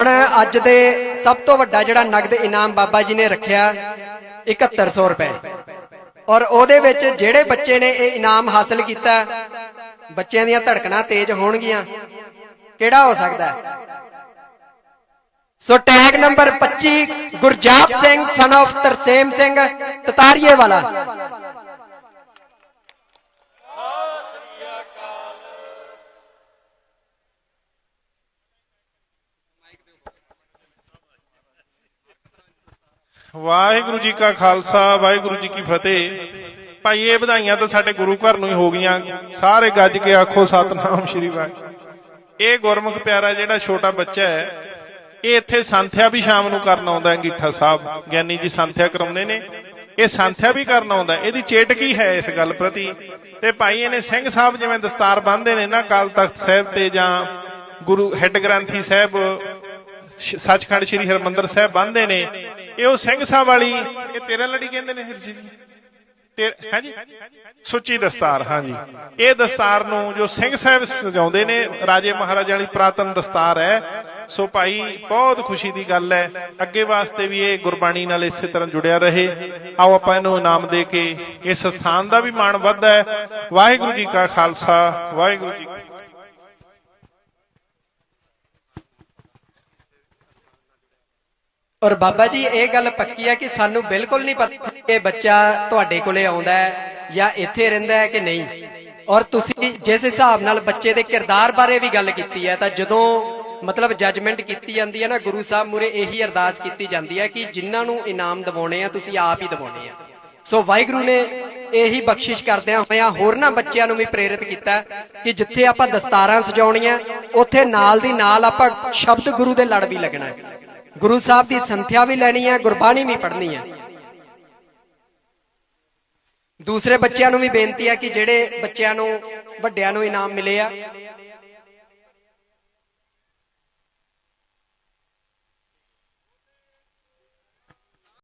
ਹੁਣ ਅੱਜ ਦੇ ਸਭ ਤੋਂ ਵੱਡਾ ਜਿਹੜਾ ਨਗਦ ਇਨਾਮ ਬਾਬਾ ਜੀ ਨੇ ਰੱਖਿਆ 7100 ਰੁਪਏ। ਔਰ ਉਹਦੇ ਵਿੱਚ ਜਿਹੜੇ ਬੱਚੇ ਨੇ ਇਹ ਇਨਾਮ ਹਾਸਲ ਕੀਤਾ, ਬੱਚਿਆਂ ਦੀਆਂ ਧੜਕਣਾ ਤੇਜ਼ ਹੋਣਗੀਆਂ। ਕਿਹੜਾ ਹੋ ਸਕਦਾ? So tag number 25 Gurjap Singh son of Tarsem Singh, ਤਤਾਰੀਏ ਵਾਲਾ। ਵਾਹਿਗੁਰੂ ਜੀ ਕਾ ਖਾਲਸਾ, ਵਾਹਿਗੁਰੂ ਜੀ ਕੀ ਫਤਿਹ। ਭਾਈ, ਇਹ ਵਧਾਈਆਂ ਤਾਂ ਸਾਡੇ ਗੁਰੂ ਘਰ ਨੂੰ ਹੀ ਹੋ ਗਈਆਂ। ਸਾਰੇ ਗੱਜ ਕੇ ਆਖੋ, ਸਤਨਾਮ ਸ਼੍ਰੀ ਵਾਹਿਗੁਰੂ। ਇਹ ਗੁਰਮੁਖ ਪਿਆਰਾ ਜਿਹੜਾ ਛੋਟਾ ਬੱਚਾ ਹੈ, ਇਹ ਇੱਥੇ ਸੰਥਿਆ ਵੀ ਸ਼ਾਮ ਨੂੰ ਕਰਨ ਆਉਂਦਾ ਹੈ, ਅੰਗੀਠਾ ਸਾਹਿਬ। ਗਿਆਨੀ ਜੀ ਸੰਥਿਆ ਕਰਾਉਂਦੇ ਨੇ। ਇਹ ਸੰਥਿਆ ਵੀ ਕਰਨ ਆਉਂਦਾ ਇਹਦੀ ਚੇਟ ਕੀ ਹੈ ਇਸ ਗੱਲ ਪ੍ਰਤੀ? ਤੇ ਭਾਈ, ਇਹਨੇ ਸਿੰਘ ਸਾਹਿਬ ਜਿਵੇਂ ਦਸਤਾਰ ਬੰਨ੍ਹਦੇ ਨੇ ਨਾ ਕਾਲ ਤਖਤ ਸਾਹਿਬ ਤੇ ਜਾਂ ਗੁਰੂ ਹੈੱਡ ਗ੍ਰੰਥੀ ਸਾਹਿਬ ਸੱਚਖੰਡ ਸ੍ਰੀ ਹਰਮੰਦਰ ਸਾਹਿਬ ਬੰਨਦੇ ਨੇ ਇਹ ਉਹ ਸਿੰਘ ਸਾਹਿਬ ਵਾਲੀ ਇਹ ਤੇਰਾ ਲੜੀ ਕਹਿੰਦੇ ਨੇ ਹਿਰਜੀ ਜੀ। ਤੇ ਹਾਂਜੀ, ਸੁੱਚੀ ਦਸਤਾਰ, ਹਾਂਜੀ। ਇਹ ਦਸਤਾਰ ਨੂੰ ਜੋ ਸਿੰਘ ਸਾਹਿਬ ਸਜਾਉਂਦੇ ਨੇ, ਰਾਜੇ ਮਹਾਰਾਜਾ ਵਾਲੀ ਪ੍ਰਾਤਨ ਦਸਤਾਰ ਹੈ। ਸੋ ਭਾਈ, ਬਹੁਤ ਖੁਸ਼ੀ ਦੀ ਗੱਲ ਹੈ। ਅੱਗੇ ਵਾਸਤੇ ਵੀ ਇਹ ਗੁਰਬਾਣੀ ਨਾਲ ਇਸੇ ਤਰ੍ਹਾਂ ਜੁੜਿਆ ਰਹੇ। ਆਓ ਆਪਾਂ ਇਹਨੂੰ ਇਨਾਮ ਦੇ ਕੇ ਇਸ ਸਥਾਨ ਦਾ ਵੀ ਮਾਣ ਵੱਧਦਾ ਹੈ। ਵਾਹਿਗੁਰੂ ਜੀ ਕਾ ਖਾਲਸਾ, ਵਾਹਿਗੁਰੂ ਜੀ ਕੀ ਫਤਿਹ। ਔਰ ਬਾਬਾ ਜੀ, ਇਹ ਗੱਲ ਪੱਕੀ ਹੈ ਕਿ ਸਾਨੂੰ ਬਿਲਕੁਲ ਨਹੀਂ ਪਤਾ ਕਿ ਬੱਚਾ ਤੁਹਾਡੇ ਕੋਲੇ ਆਉਂਦਾ ਹੈ ਜਾਂ ਇੱਥੇ ਰਹਿੰਦਾ ਹੈ ਕਿ ਨਹੀਂ। ਔਰ ਤੁਸੀਂ ਜਿਸ ਹਿਸਾਬ ਨਾਲ ਬੱਚੇ ਦੇ ਕਿਰਦਾਰ ਬਾਰੇ ਵੀ ਗੱਲ ਕੀਤੀ ਹੈ, ਤਾਂ ਜਦੋਂ ਮਤਲਬ ਜੱਜਮੈਂਟ ਕੀਤੀ ਜਾਂਦੀ ਹੈ ਨਾ, ਗੁਰੂ ਸਾਹਿਬ ਮੂਰੇ ਇਹੀ ਅਰਦਾਸ ਕੀਤੀ ਜਾਂਦੀ ਹੈ ਕਿ ਜਿਨ੍ਹਾਂ ਨੂੰ ਇਨਾਮ ਦਿਵਾਉਣੇ ਆ, ਤੁਸੀਂ ਆਪ ਹੀ ਦਿਵਾਉਣੇ ਆ। ਸੋ ਵਾਹਿਗੁਰੂ ਨੇ ਇਹੀ ਬਖਸ਼ਿਸ਼ ਕਰਦਿਆਂ ਹੋਇਆਂ ਹੋਰਨਾਂ ਬੱਚਿਆਂ ਨੂੰ ਵੀ ਪ੍ਰੇਰਿਤ ਕੀਤਾ ਕਿ ਜਿੱਥੇ ਆਪਾਂ ਦਸਤਾਰਾਂ ਸਜਾਉਣੀਆਂ, ਉੱਥੇ ਨਾਲ ਦੀ ਨਾਲ ਆਪਾਂ ਸ਼ਬਦ ਗੁਰੂ ਦੇ ਲੜ ਵੀ ਲੱਗਣਾ ਹੈ। ਗੁਰੂ ਸਾਹਿਬ ਦੀ ਸੰਥਿਆ ਵੀ ਲੈਣੀ ਹੈ, ਗੁਰਬਾਣੀ ਵੀ ਪੜ੍ਹਨੀ ਹੈ। ਦੂਸਰੇ ਬੱਚਿਆਂ ਨੂੰ ਵੀ ਬੇਨਤੀ ਹੈ ਕਿ ਜਿਹੜੇ ਬੱਚਿਆਂ ਨੂੰ, ਵੱਡਿਆਂ ਨੂੰ ਇਨਾਮ ਮਿਲੇ ਆ